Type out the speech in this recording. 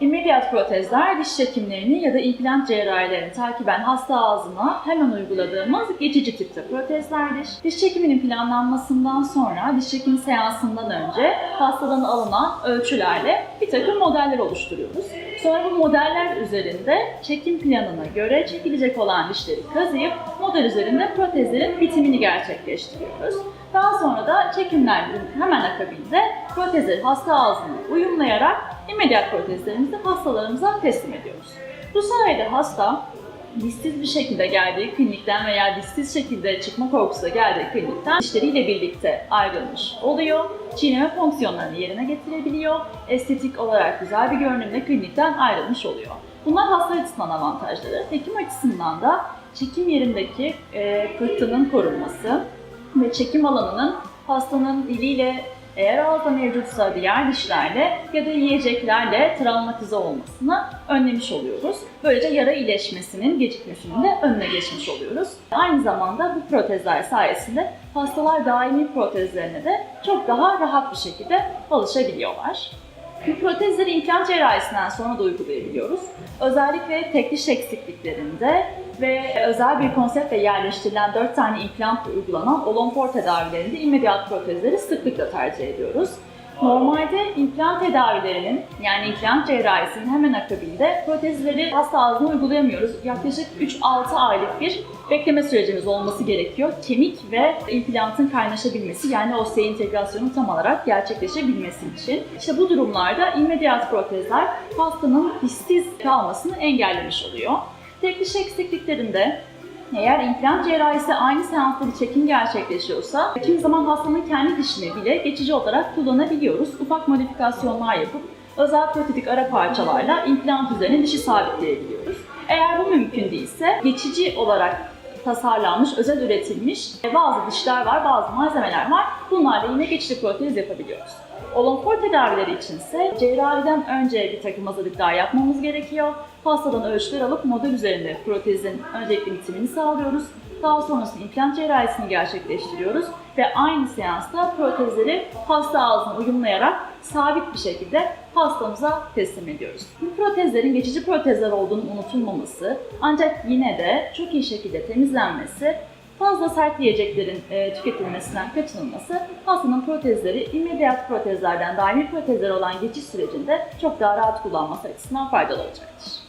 İmmediat protezler diş çekimlerini ya da implant cerrahilerini takiben hasta ağzına hemen uyguladığımız geçici tipte protezlerdir. Diş çekiminin planlanmasından sonra diş çekimi seansından önce hastadan alınan ölçülerle bir takım modeller oluşturuyoruz. Sonra bu modeller üzerinde çekim planına göre çekilecek olan dişleri kazıyıp model üzerinde protezlerin bitimini gerçekleştiriyoruz. Daha sonra da çekimlerin hemen akabinde protezleri hasta ağzına uyumlayarak İmmediat protezlerimizi hastalarımıza teslim ediyoruz. Bu sayede hasta dişsiz bir şekilde geldiği klinikten veya dişsiz şekilde çıkma korkusuyla geldiği klinikten dişleriyle birlikte ayrılmış oluyor. Çiğneme fonksiyonlarını yerine getirebiliyor. Estetik olarak güzel bir görünümle klinikten ayrılmış oluyor. Bunlar hasta açısından avantajları. Hekim açısından da çekim yerindeki e, pıhtının korunması ve çekim alanının hastanın diliyle eğer ağızda mevcutsa diğer dişlerle ya da yiyeceklerle travmatize olmasını önlemiş oluyoruz. Böylece yara iyileşmesinin gecikmesinin de önüne geçmiş oluyoruz. Aynı zamanda bu protezler sayesinde hastalar daimi protezlerine de çok daha rahat bir şekilde alışabiliyorlar. Bu protezleri implant cerrahisinden sonra da uygulayabiliyoruz. Özellikle tek diş eksikliklerinde ve özel bir konseptle yerleştirilen 4 tane implantla uygulanan olonfor tedavilerinde immediat protezleri sıklıkla tercih ediyoruz. Normalde implant tedavilerinin yani implant cerrahisinin hemen akabinde protezleri hasta ağzına uygulayamıyoruz. Yaklaşık 3-6 aylık bir bekleme sürecimiz olması gerekiyor. Kemik ve implantın kaynaşabilmesi yani o entegrasyonun tam olarak gerçekleşebilmesi için. İşte bu durumlarda immediat protezler hastanın dişsiz kalmasını engellemiş oluyor. Tek diş eksikliklerinde eğer implant cerrahisi aynı seansta bir çekim gerçekleşiyorsa, kimi zaman hastanın kendi dişini bile geçici olarak kullanabiliyoruz. Ufak modifikasyonlar yapıp özel protetik ara parçalarla implant üzerine dişi sabitleyebiliyoruz. Eğer bu mümkün değilse geçici olarak tasarlanmış, özel üretilmiş bazı dişler var, bazı malzemeler var. Bunlarla yine geçici protez yapabiliyoruz. Olonfor tedavileri içinse cerrahiden önce bir takım hazırlıklar yapmamız gerekiyor. Hastadan ölçüler alıp model üzerinde protezin öncelikle bitimini sağlıyoruz. Daha sonrasında implant cerrahisini gerçekleştiriyoruz ve aynı seansta protezleri hasta ağzına uyumlayarak sabit bir şekilde hastamıza teslim ediyoruz. Bu protezlerin geçici protezler olduğunu unutulmaması ancak yine de çok iyi şekilde temizlenmesi fazla sert yiyeceklerin e, tüketilmesinden kaçınılması hastanın protezleri immediat protezlerden daimi protezler olan geçiş sürecinde çok daha rahat kullanması açısından faydalı olacaktır.